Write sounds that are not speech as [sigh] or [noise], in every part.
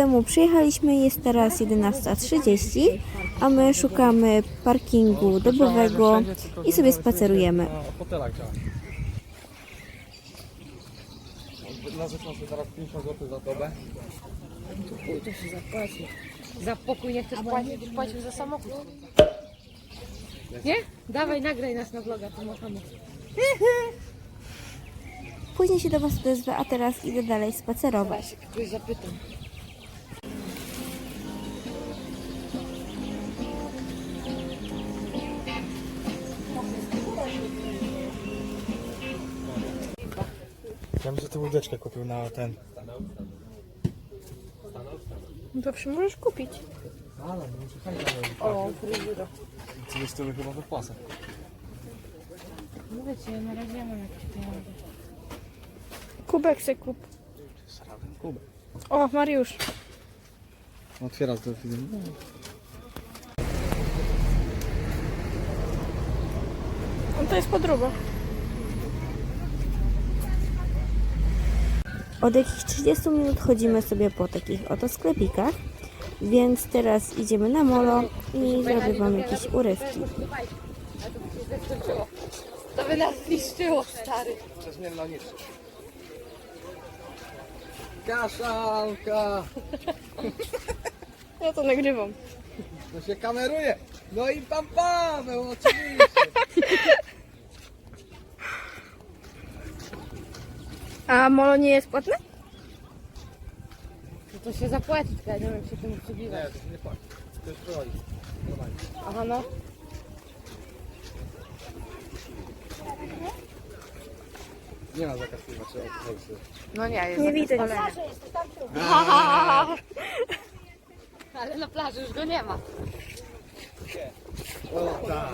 Temu przyjechaliśmy, jest teraz 11.30, a my szukamy parkingu dobowego i sobie spacerujemy. Na hotelach działa. Narzekam sobie teraz 50 zł za dobę. To się zapłaci. Za pokój nie chcesz płacić, płacił za samochód. Nie? Dawaj, nagraj nas na vloga, to machamy. Później się do Was odezwę, a teraz idę dalej spacerować. Kogoś zapytam. Łódeczkę kupił na ten. No to przy możesz kupić. Ale nie muszę fajnie O, fryzura. 30 zł chyba wypłacę. Mówię ci, ja na razie nie mam jakichś pieniędzy. Kubek se kup. Kubę. O, Mariusz. Otwiera z. No to jest podróba. Od jakichś 30 minut chodzimy sobie po takich oto sklepikach, więc teraz idziemy na molo i zrobię Wam jakieś urywki. To by nas zniszczyło, stary. Przezmienna nic. Kaszanka! Ja to nagrywam. To się kameruje! No i pan Paweł, oczywiście! [laughs] A molo nie jest płatne? No to się zapłaci, tylko ja nie wiem, się tym Nie, przybiwać. to się nie płaci. To jest. Normalnie. Aha, no. Nie ma zakazu znaczy alkoholu. No nie, jest Nie zakaz widzę. palenia. [laughs] Ale na plaży już go nie ma. O tak.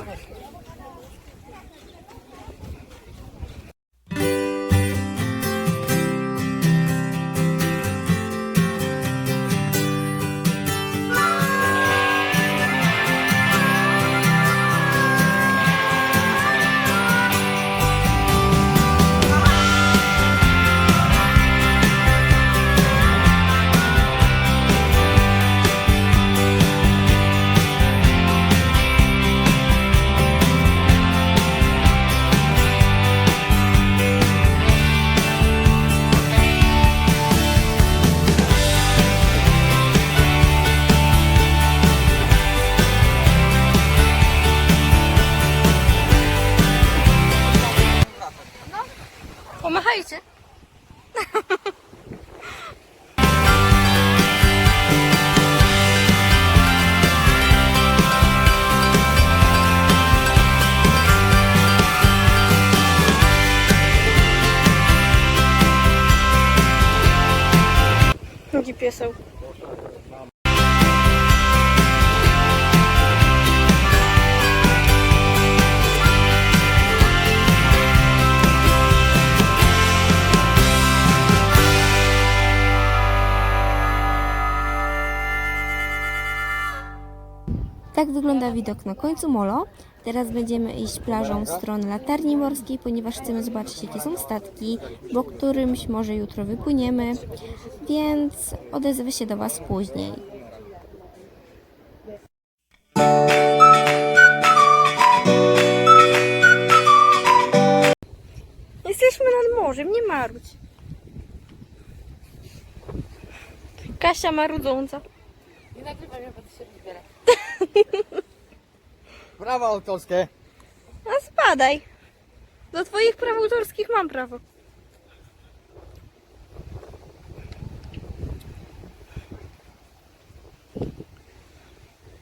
Tak wygląda widok na końcu molo. Teraz będziemy iść plażą w stronę latarni morskiej, ponieważ chcemy zobaczyć jakie są statki, bo którymś może jutro wypłyniemy, więc odezwę się do Was później. Jesteśmy nad morzem, nie marudź. Kasia marudząca. Nie nagrywam, ja. [laughs] Prawa autorskie. A spadaj. Do twoich praw autorskich mam prawo.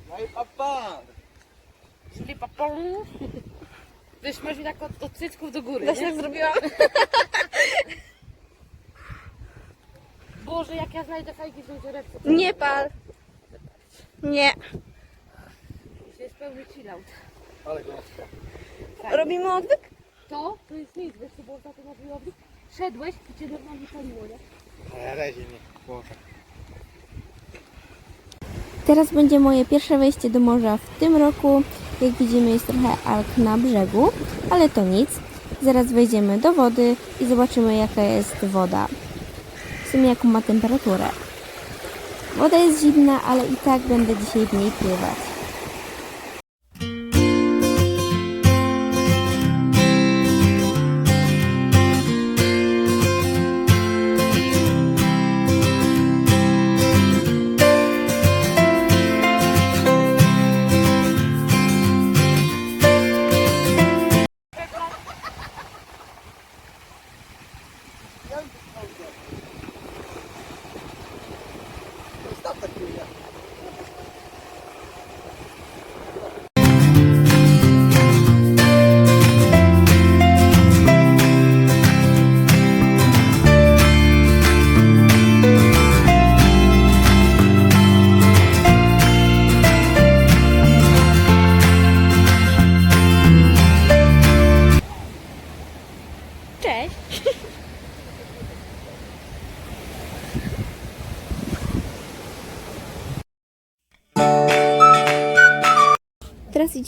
No i papa! Czyli papą. Wiesz, masz mi tak od, od cycków do góry, nie? tak zrobiłam. Bo Boże, jak ja znajdę fajki z torebce. Nie pal. Nie. Pełny chillout. Ale go Robimy odwyk? To? To jest nic, wiesz co było za to na wyjobie? Szedłeś i cię normalnie paliło, nie? Ale razie mnie. Boże. Teraz będzie moje pierwsze wejście do morza w tym roku. Jak widzimy jest trochę alg na brzegu, ale to nic. Zaraz wejdziemy do wody i zobaczymy jaka jest woda. W sumie jaką ma temperaturę. Woda jest zimna, ale i tak będę dzisiaj w niej pływać.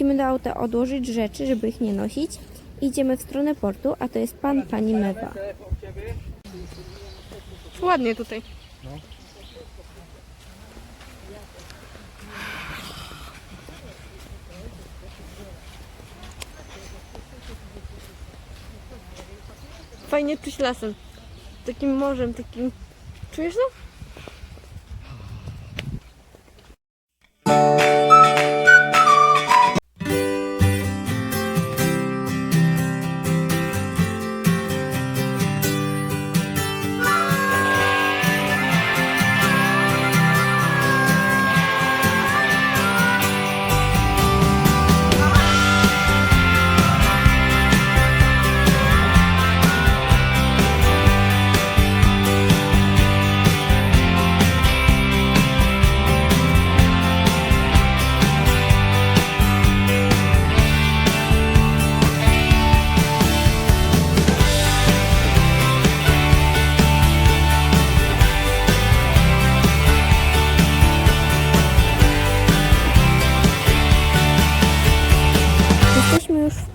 Idziemy do auta odłożyć rzeczy, żeby ich nie nosić. Idziemy w stronę portu, a to jest pan, pani Mewa. Ładnie tutaj. Fajnie czuć lasem. Takim morzem, takim... Czujesz to?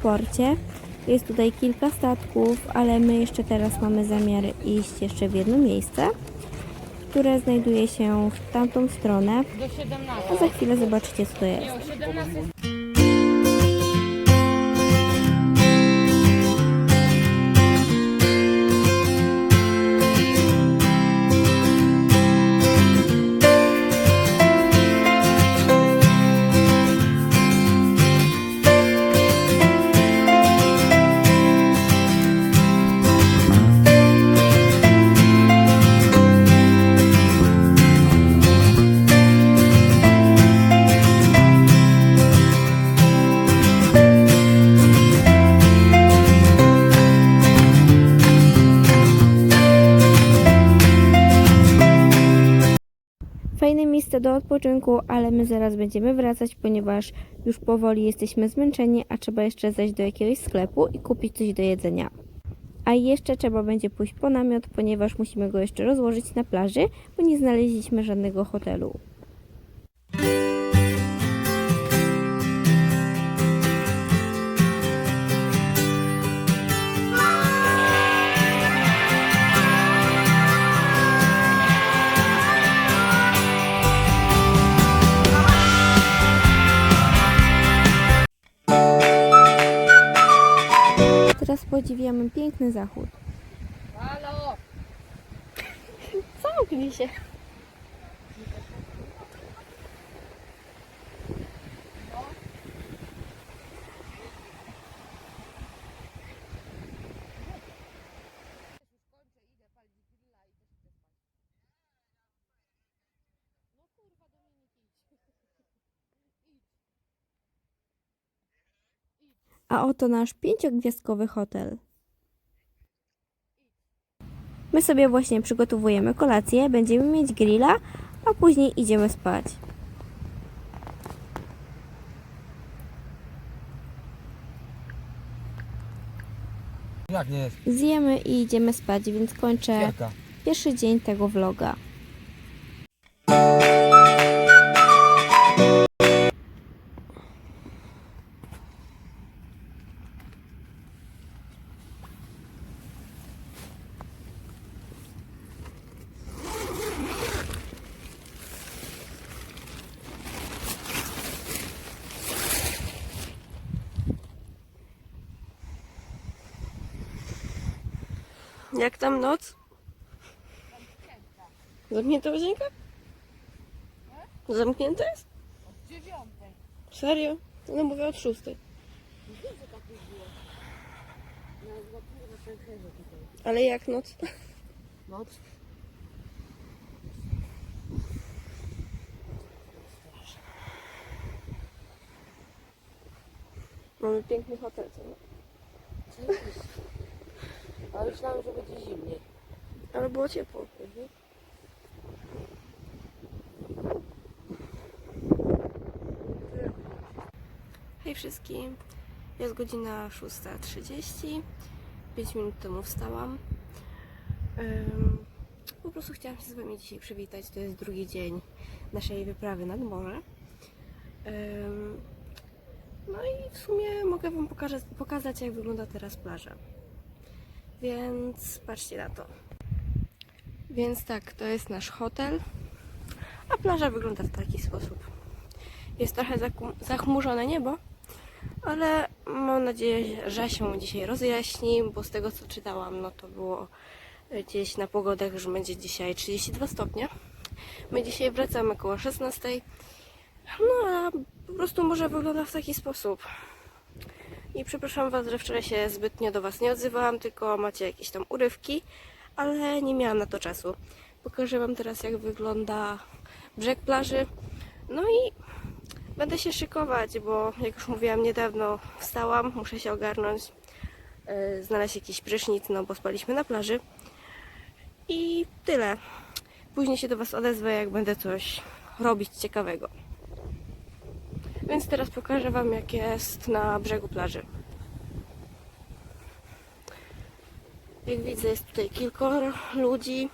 Porcie. Jest tutaj kilka statków, ale my jeszcze teraz mamy zamiar iść jeszcze w jedno miejsce, które znajduje się w tamtą stronę. Do 17. A za chwilę zobaczycie co to jest. Miejsce do odpoczynku, ale my zaraz będziemy wracać, ponieważ już powoli jesteśmy zmęczeni, a trzeba jeszcze zejść do jakiegoś sklepu i kupić coś do jedzenia. A jeszcze trzeba będzie pójść po namiot, ponieważ musimy go jeszcze rozłożyć na plaży, bo nie znaleźliśmy żadnego hotelu. Podziwiamy piękny zachód. Halo! [laughs] Zamknij się. A oto nasz pięciogwiazdkowy hotel. My sobie właśnie przygotowujemy kolację, będziemy mieć grilla, a później idziemy spać. Jak nie jest? Zjemy i idziemy spać, więc kończę pierwszy dzień tego vloga. Jak tam noc? Zamknięta łazienka? Zamknięta jest? Od dziewiątej. Serio? No mówię od szóstej. Ale jak noc? Noc. Mamy piękny hotel, co? Ale myślałem, że będzie zimniej. Ale było ciepło. Hej wszystkim. Jest godzina 6.30. 5 minut temu wstałam. Ym, po prostu chciałam się z Wami dzisiaj przywitać. To jest drugi dzień naszej wyprawy nad morze. Ym, no i w sumie mogę Wam pokazać, pokazać jak wygląda teraz plaża. Więc patrzcie na to. Więc tak, to jest nasz hotel. A plaża wygląda w taki sposób. Jest trochę zachmurzone niebo, ale mam nadzieję, że się dzisiaj rozjaśni, bo z tego co czytałam, no to było gdzieś na pogodach, że będzie dzisiaj 32 stopnie. My dzisiaj wracamy koło 16. No a po prostu może wygląda w taki sposób. I przepraszam Was, że wczoraj się zbytnio do Was nie odzywałam, tylko macie jakieś tam urywki, ale nie miałam na to czasu. Pokażę Wam teraz, jak wygląda brzeg plaży. No i będę się szykować, bo jak już mówiłam niedawno, wstałam, muszę się ogarnąć, yy, znaleźć jakiś prysznic, no bo spaliśmy na plaży. I tyle. Później się do Was odezwę, jak będę coś robić ciekawego. Więc teraz pokażę Wam, jak jest na brzegu plaży. Jak widzę, jest tutaj kilka ludzi.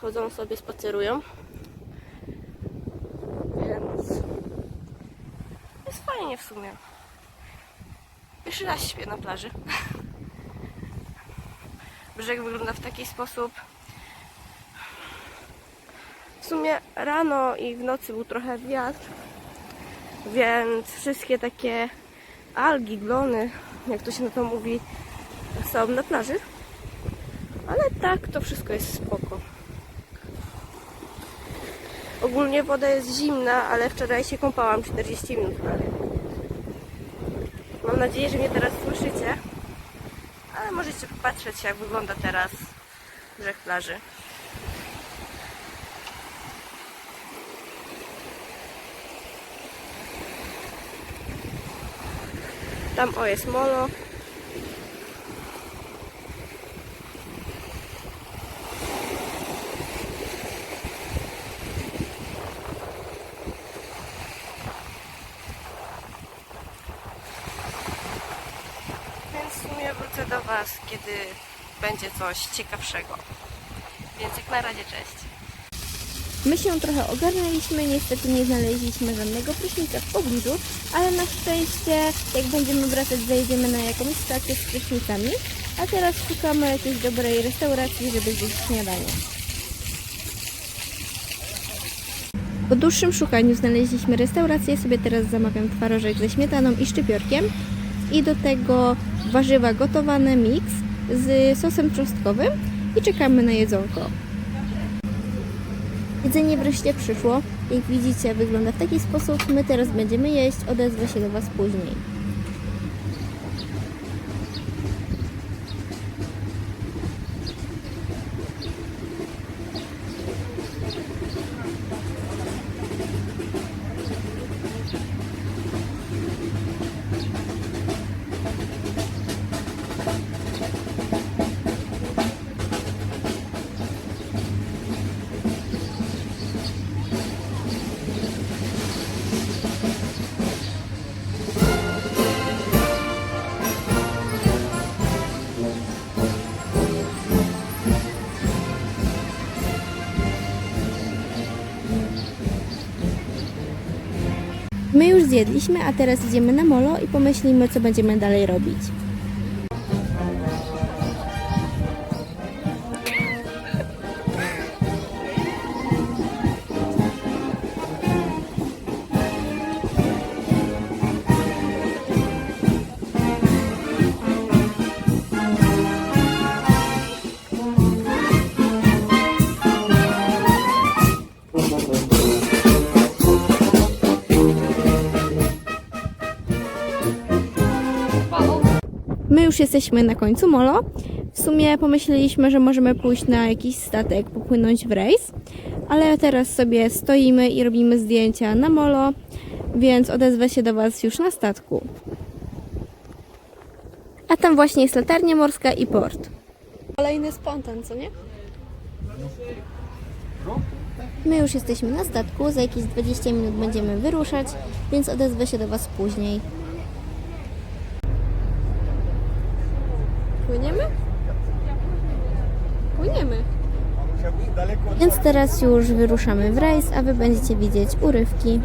Chodzą sobie, spacerują. Więc jest fajnie w sumie. Pierwszy raz śpię na plaży. [laughs] Brzeg wygląda w taki sposób. W sumie rano i w nocy był trochę wiatr, więc wszystkie takie algi, glony, jak to się na to mówi, są na plaży. Ale tak, to wszystko jest spoko. Ogólnie woda jest zimna, ale wczoraj się kąpałam 40 minut prawie. Mam nadzieję, że mnie teraz słyszycie. Ale możecie popatrzeć, jak wygląda teraz brzeg plaży. Tam o jest molo. Wrócę do Was, kiedy będzie coś ciekawszego. Więc jak na razie, cześć. My się trochę ogarnęliśmy, niestety nie znaleźliśmy żadnego prysznica w pobliżu, ale na szczęście jak będziemy wracać zajedziemy na jakąś stację z prysznicami, a teraz szukamy jakiejś dobrej restauracji, żeby zjeść śniadanie. Po dłuższym szukaniu znaleźliśmy restaurację, sobie teraz zamawiam twarożek ze śmietaną i szczypiorkiem i do tego warzywa gotowane mix z sosem czosnkowym i czekamy na jedzonko. Jedzenie wreszcie przyszło. Jak widzicie, wygląda w taki sposób. My teraz będziemy jeść, odezwę się do Was później. Zjedliśmy, a teraz idziemy na molo i pomyślimy, co będziemy dalej robić. Już jesteśmy na końcu molo. W sumie pomyśleliśmy, że możemy pójść na jakiś statek, popłynąć w rejs, ale teraz sobie stoimy i robimy zdjęcia na molo, więc odezwę się do Was już na statku. A tam właśnie jest latarnia morska i port. Kolejny spontan, co nie? My już jesteśmy na statku, za jakieś 20 minut będziemy wyruszać, więc odezwę się do Was później. Teraz już wyruszamy w rejs, a Wy będziecie widzieć urywki.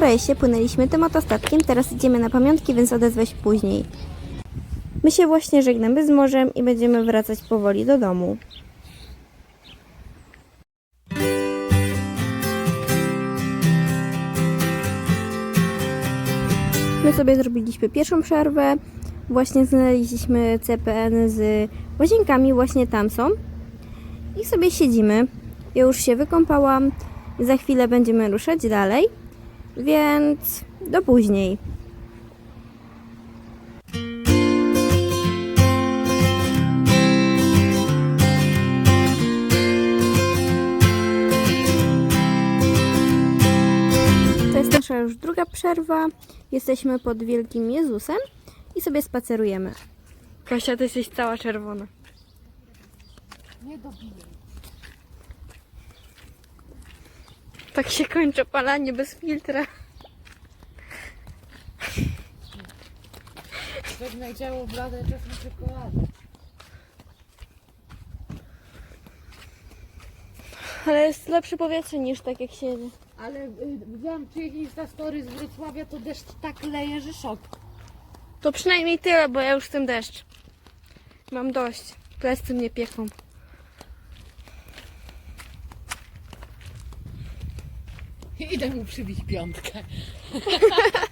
Po rejsie płynęliśmy tym oto statkiem, teraz idziemy na pamiątki, więc odezwę się później. My się właśnie żegnamy z morzem i będziemy wracać powoli do domu. My sobie zrobiliśmy pierwszą przerwę. Właśnie znaleźliśmy CPN z łazienkami, właśnie tam są. I sobie siedzimy. Ja już się wykąpałam. Za chwilę będziemy ruszać dalej. Więc do później. To jest nasza już druga przerwa. Jesteśmy pod Wielkim Jezusem i sobie spacerujemy. Kasia, ty jesteś cała czerwona. Nie dobiję. Tak się kończy palanie bez filtra. na ciało blade, czasem czekolady. Ale jest lepsze powietrze niż tak jak siedzę. Ale y, widziałam czyjeś Insta story z Wrocławia, to deszcz tak leje, że szok. To przynajmniej tyle, bo ja już chcę deszcz. Mam dość. Plecy mnie pieką. Idę mu przybić piątkę. [laughs]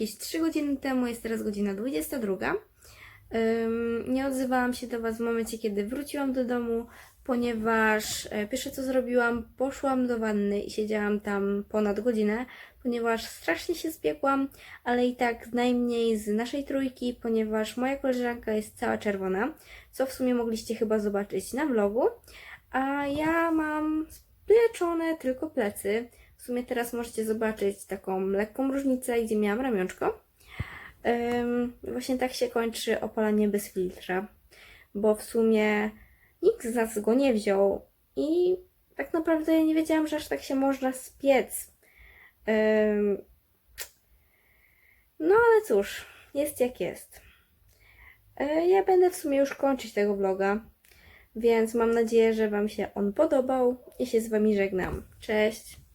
jakieś 3 godziny temu, jest teraz godzina 22. Ym, nie odzywałam się do Was w momencie, kiedy wróciłam do domu, ponieważ e, pierwsze co zrobiłam, poszłam do wanny i siedziałam tam ponad godzinę, ponieważ strasznie się spiekłam, ale i tak najmniej z naszej trójki, ponieważ moja koleżanka jest cała czerwona, co w sumie mogliście chyba zobaczyć na vlogu, a ja mam spieczone tylko plecy. W sumie teraz możecie zobaczyć taką lekką różnicę, gdzie miałam ramionczko. Ym, właśnie tak się kończy opalanie bez filtra, bo w sumie nikt z nas go nie wziął i tak naprawdę nie wiedziałam, że aż tak się można spiec. No ale cóż, jest jak jest. E, Ja będę w sumie już kończyć tego vloga, więc mam nadzieję, że Wam się on podobał i się z Wami żegnam. Cześć!